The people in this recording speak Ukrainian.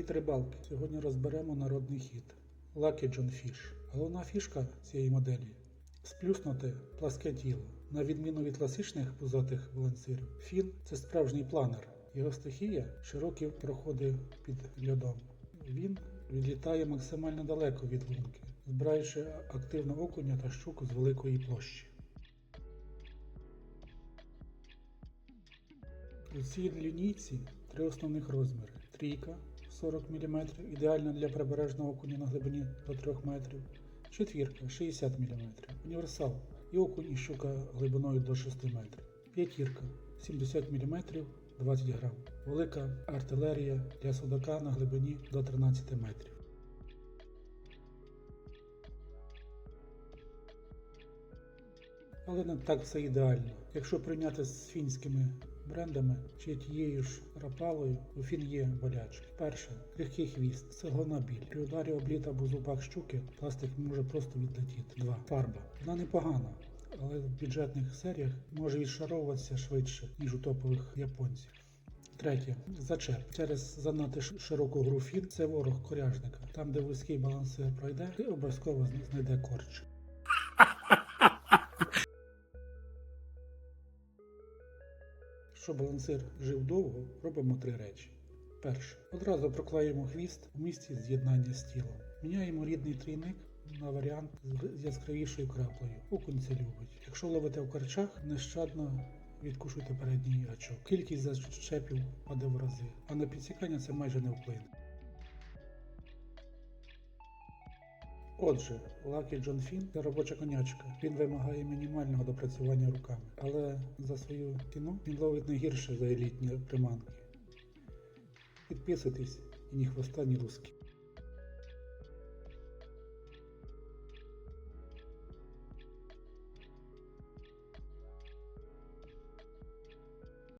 Привіт, рибалки! Сьогодні розберемо народний хід Lucky John Fish. Головна фішка цієї моделі сплюснуте пласке тіло. На відміну від класичних пузатих балансирів, фін це справжній планер. Його стихія широкі проходи під льодом. Він відлітає максимально далеко від лунки, збираючи активно окуня та щуку з великої площі. У цій лінійці три основних розміри: трійка 40 мм, ідеальна для прибережного окуня на глибині до 3 метрів, четвірка 60 мм, універсал і окунь і щука глибиною до 6 метрів, п'ятірка 70 мм 20 грам, велика артилерія для судака на глибині до 13 метрів. Але не так все ідеально. Якщо прийняти з фінськими брендами чи тією ж рапалою, у фін є болячки. Перше крихкий хвіст, головна біль. При ударі обліт або зубах щуки пластик може просто відлетіти. Два. Фарба. Вона непогана, але в бюджетних серіях може відшаровуватися швидше, ніж у топових японців. Третє зачеп. Через занадто широку гру фін це ворог коряжника. Там, де вузький балансир пройде, ти обов'язково знайде корч. Щоб балансир жив довго, робимо три речі. Перше. Одразу проклеїмо хвіст у місці з'єднання з тілом. Міняємо рідний трійник на варіант з яскравішою краплею. Окунь це любить. Якщо ловите в корчах, нещадно відкушуйте передній гачок. Кількість зачепів паде в рази, а на підсікання це майже не вплине. Отже, Лакі Джон Фін – це робоча конячка. Він вимагає мінімального допрацювання руками, але за свою ціну він ловить не гірше за елітні приманки. Підписуйтесь і ні хвоста, ні руски.